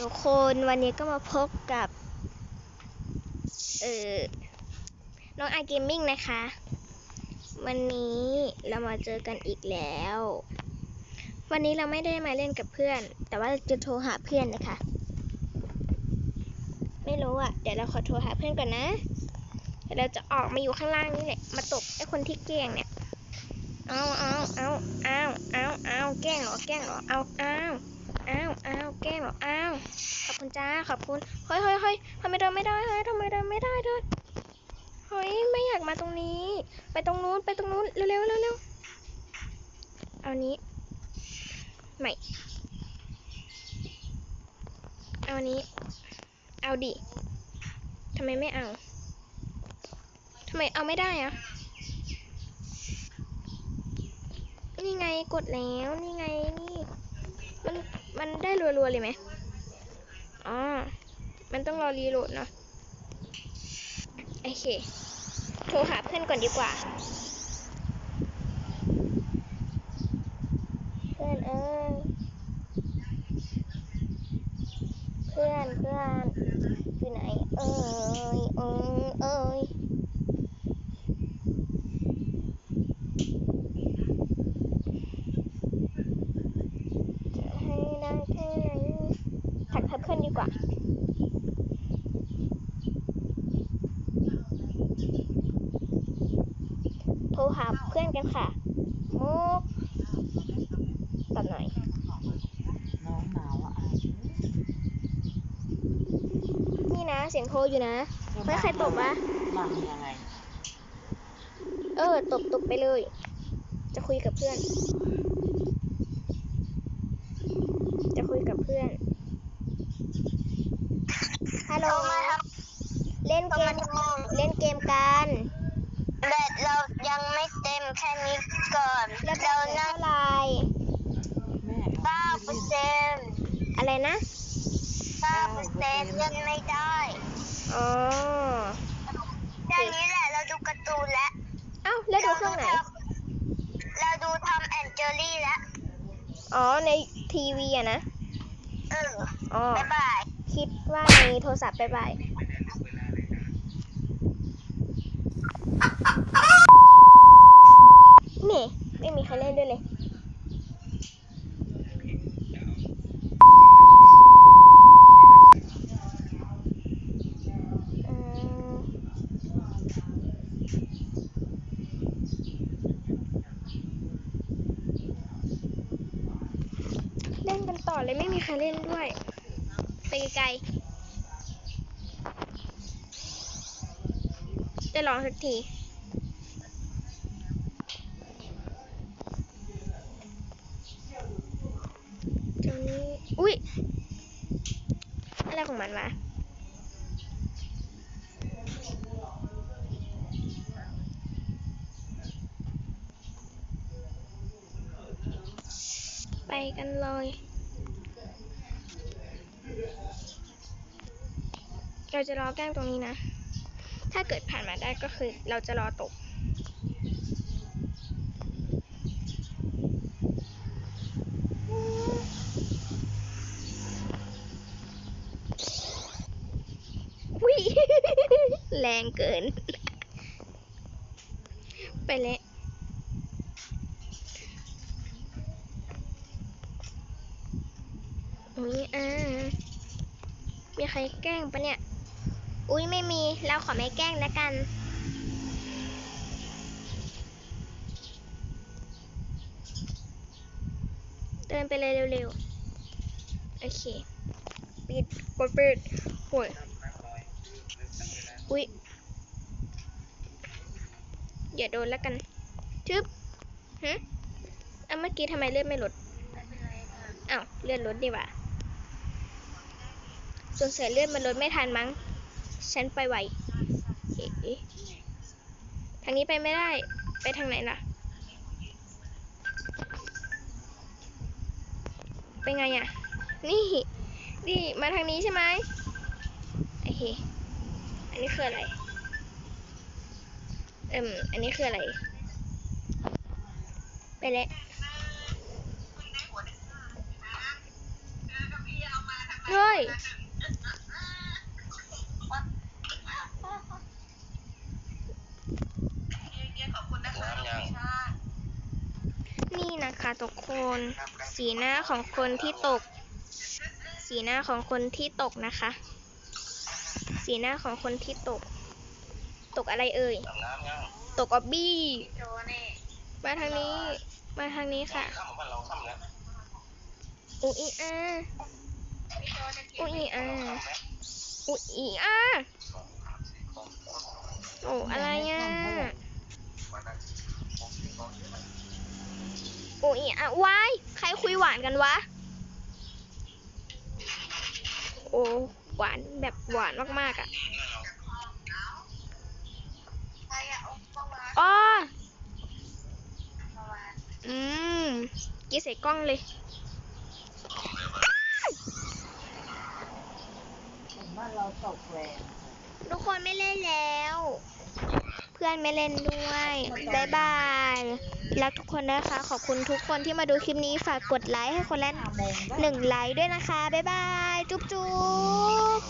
ทุกคนวันนี้ก็มาพบกับ เออน้องไอเกมมิ่งนะคะ วันนี้เรามาเจอกันอีกแล้ว วันนี้เราไม่ได้มาเล่นกับเพื่อน แต่ว่าจะโทรหาเพื่อนนะคะ ไม่รู้อะ เดี๋ยวเราขอโทรหาเพื่อนก่อนนะเดี๋ยวเราจะออกมาอยู่ข้างล่างนี่แหละมาตบไอ้คนที่แกล้งเนี่ยเอาเอาเอาเอาเอาเอาแกล้งเหรอแกล้งเหรอเอาเอาเอ้าเอาแกล้งเหรอเอาขอบคุณจ้าขอบคุณเฮ้ยเฮ้ยเฮ้ยทำไมเดินไม่ได้เฮ้ยทำไมเดินไม่ได้เดินเฮ้ยไม่อยากมาตรงนี้ ไปตรงนู้นไปตรงนู้นเร็วเร็วเร็วเร็วเอานี้ไม่เอานี้ เอาดิทำไมไม่เอาทำไมเอาไม่ได้อะนี่ไงกดแล้ว นี่ไงนี่ มัน มันได้รัวๆเลยไหมอ๋อ มันต้องรอรีโหลดเนาะ โอเค โทรหาเพื่อนก่อนดีกว่า เพื่อนเอ้ย เพื่อนเพื่อนอยู่ไหนเออยเอ้ย จะให้ได้แค่ไหนทักหาเพื่อนดีกว่า โทร หาเพื่อนกันค่ะ มุกตัดหน่อย น้องหนาวอะอะนี่นะ เสียงโทรอยู่นะเฮ้ยใครตบวะบังยังไง เออ ตบตบไปเลย จะคุยกับเพื่อน จะคุยกับเพื่อน ฮัลโหล เล่นเกม เล่นเกมกัน แบตเรายังไม่เต็มแค่นี้ก่อน แล้วแบเราตเหลือนั่งเท่าไหร่แม่เก้าเปอร์เซ็นต์อะไรนะเก้าเปอร์เซ็นต์ยังไม่ได้อ๋อแค่นี้แหละเราดูการ์ตูนแล้วเอ้าแล้วดูเครื่องไหน เราดูทอมแอนเจอรี่แล้ว อ๋อในทีวีอะนะ เอออ๋อบ๊ายบาย คิดว่าในโทรศัพท์ไปไปนี่ ไม่มีใคร เล่นด้วยเลยเล่นกันต่อเลยไม่มีใครเล่นด้วย ไปไกลๆจะลองสักที อุ้ยอะไรของมันวะไปกันเลยเราจะรอแกล้งตรงนี้นะ ถ้าเกิดผ่านมาได้ก็คือเราจะรอตก วิ แรงเกิน ไปเลยอุ้ยอ่ามีใครแกล้งปะเนี่ย อุ้ยไม่มี เราขอไม่แกล้งแล้วกัน เดินไปเลยเร็วๆ โอเค ปิดกดปิดโอ้ย อุ้ยอย่าโดนแล้วกันจึ๊บฮะเอาเมื่อกี้ทำไมเลือดไม่ลดอ้าวเลือดลดดีว่าสงสัยเลือดมันลดไม่ทันมั้ง ฉันไปไหวเอ๊ทางนี้ไปไม่ได้ ไปทางไหนล่ะไปไงอะ นี่ นี่ มาทางนี้ใช่ไหมโอเค อันนี้คืออะไร เอิ่มอันนี้คืออะไร ไปแล้วเฮ้ยนี่นะคะทุกคน สีหน้าของคนที่ตก สีหน้าของคนที่ตกนะคะ สีหน้าของคนที่ตก ตกอะไรเอ่ย ตกออบบี้ มาทางนี้ มาทางนี้ค่ะอุยอีอาอุยอีอาอุยอีอาโอ้อะไรอะอุยอีอาวาย ใครคุยหวานกันวะ โอ้ หวานแบบหวานมากๆอะอ๋ออืมกี้ใส่กล้องเลยผมว่าเราตกแรงทุกคนไม่เล่นแล้ว เพื่อนไม่เล่นด้วยบายบาย รักทุกคนนะคะ ขอบคุณทุกคนที่มาดูคลิปนี้ฝากกดไลค์ให้คนละห้าโมงได้หนึ่งไลค์ด้วยนะคะ บ๊ายบาย จุ๊บจุ๊บ